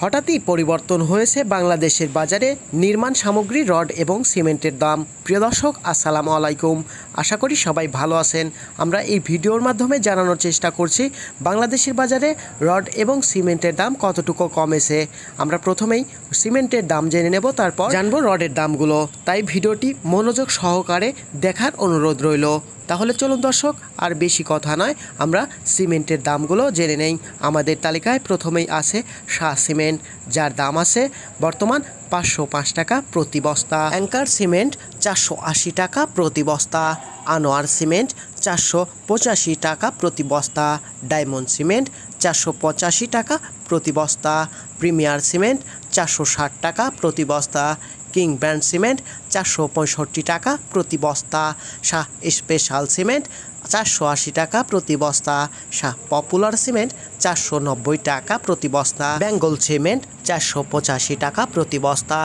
হঠাৎই পরিবর্তন হয়েছে বাংলাদেশের বাজারে নির্মাণ সামগ্রী, রড এবং সিমেন্টের দাম। প্রিয় দর্শক, আসসালামু আলাইকুম। আশা করি সবাই ভালো আছেন। আমরা এই ভিডিওর মাধ্যমে জানানোর চেষ্টা করছি, বাংলাদেশের বাজারে রড এবং সিমেন্টের দাম কতটুকু কমেছে। আমরা প্রথমেই সিমেন্টের দাম জেনে নেব, তারপর জানব রডের দামগুলো। তাই ভিডিওটি মনোযোগ সহকারে দেখার অনুরোধ রইল। তাহলে চলুন দর্শক, আর বেশি কথা নয়, আমরা সিমেন্টের দামগুলো জেনে নেই। আমাদের তালিকায় প্রথমেই আছে শাহ সিমেন্ট, যার দাম আছে বর্তমান পাঁচশো পাঁচ টাকা প্রতি বস্তা। অ্যাঙ্কার সিমেন্ট, চারশো আশি টাকা প্রতি বস্তা। আনোয়ার সিমেন্ট, চারশো পঁচাশি টাকা প্রতি বস্তা। ডায়মন্ড সিমেন্ট, চারশো পঁচাশি টাকা প্রতি বস্তা। প্রিমিয়ার সিমেন্ট, চারশো ষাট টাকা প্রতি বস্তা। কিং ব্র্যান্ড সিমেন্ট চারশো পঁয়ষট্টি টাকা প্রতি বস্তা শাহ স্পেশাল সিমেন্ট, চারশো আশি টাকা প্রতি বস্তা শাহ পপুলার সিমেন্ট, চারশো নব্বই টাকা প্রতি বস্তা বেঙ্গল সিমেন্ট, চারশো পঁচাশি টাকা প্রতি বস্তা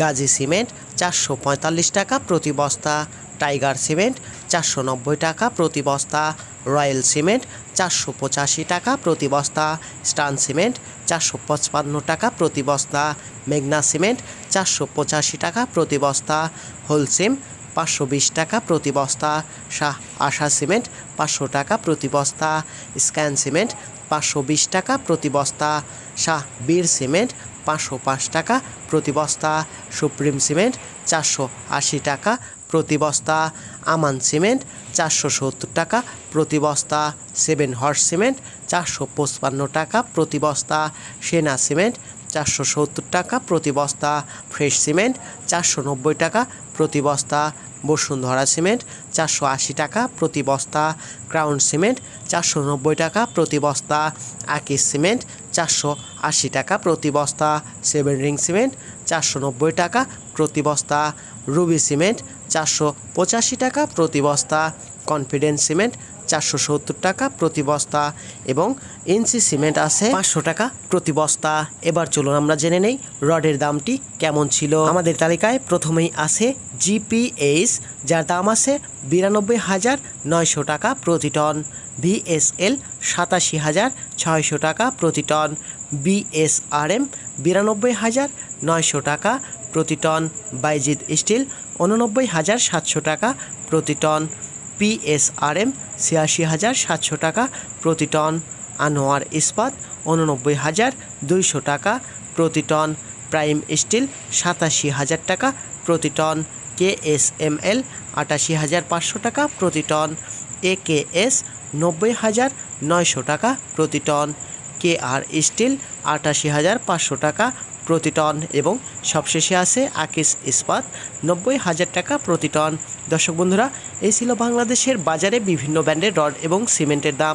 গাজী সিমেন্ট, চারশো পঁয়তাল্লিশ টাকা প্রতি বস্তা টাইগার সিমেন্ট চারশো নব্বই টাকা, প্রতি বস্তা রয়্যাল সিমেন্ট চারশো পঁচাশি টাকা, প্রতি বস্তা স্টান সিমেন্ট চারশো পঁচপান্ন টাকা, প্রতি বস্তা মেঘনা সিমেন্ট চারশো পঁচাশি টাকা, প্রতি বস্তা হোলসিম পাঁচশো বিশ টাকা, প্রতি বস্তা শাহ আশা সিমেন্ট পাঁচশো টাকা, প্রতি বস্তা স্ক্যান সিমেন্ট পাঁচশো বিশ টাকা, প্রতি বস্তা শাহ বীর সিমেন্ট পাঁচশো পাঁচ টাকা, প্রতি বস্তা সুপ্রিম সিমেন্ট চারশো আশি টাকা প্রতি বস্তা আমান সিমেন্ট, চারশো সত্তর টাকা প্রতি বস্তা সেভেন হর্স সিমেন্ট, চারশো পঁচপান্ন টাকা প্রতি বস্তা সেনা সিমেন্ট, চারশো সত্তর টাকা প্রতি বস্তা ফ্রেশ সিমেন্ট, চারশো নব্বই টাকা প্রতি বস্তা বসুন্ধরা সিমেন্ট, চারশো আশি টাকা প্রতি বস্তা ক্রাউন সিমেন্ট, চারশো নব্বই টাকা প্রতি বস্তা আকিস সিমেন্ট চারশো আশি টাকা প্রতি বস্তা সেভেন রিং সিমেন্ট চারশো নব্বই টাকা প্রতি বস্তা রুবি সিমেন্ট চারশো পঁচাশি টাকা প্রতি বস্তা কনফিডেন্স সিমেন্ট চারশো সত্তর টাকা প্রতি বস্তা এবং এনসি সিমেন্ট আছে পাঁচশো টাকা প্রতি বস্তা। এবার চলুন আমরা জেনে নেই রডের দামটি কেমন ছিল। আমাদের তালিকায় প্রথমেই আছে জিপিএইচ যার দাম আছে বিরানব্বই হাজার নয়শো টাকা প্রতি টন। ভিএসএল, সাতাশি হাজার ছয়শো টাকা প্রতি টন। বিএসআরএম, বিরানব্বই হাজার নয়শো টাকা প্রতি টন। বাইজিদ স্টিল, উননব্বই হাজার সাতশো টাকা প্রতি টন। পিএসআরএম ছিয়াশি হাজার সাতশো টাকা প্রতি টন। আনোয়ার ইস্পাত উননব্বই হাজার দুইশো টাকা প্রতি টন। প্রাইম স্টিল সাতাশি হাজার টাকা প্রতি টন। কেএসএমএল আটাশি হাজার পাঁচশো টাকা প্রতি টন। একেএস নব্বই হাজার নয়শো টাকা প্রতি টন। কে আর স্টিল আটাশি হাজার পাঁচশো টাকা প্রতি টন এবং সবশেষে আছে আকিস ইস্পাত, নব্বই হাজার টাকা প্রতি টন। দর্শক বন্ধুরা, এই ছিল বাংলাদেশের বাজারে বিভিন্ন ব্র্যান্ডের রড এবং সিমেন্টের দাম।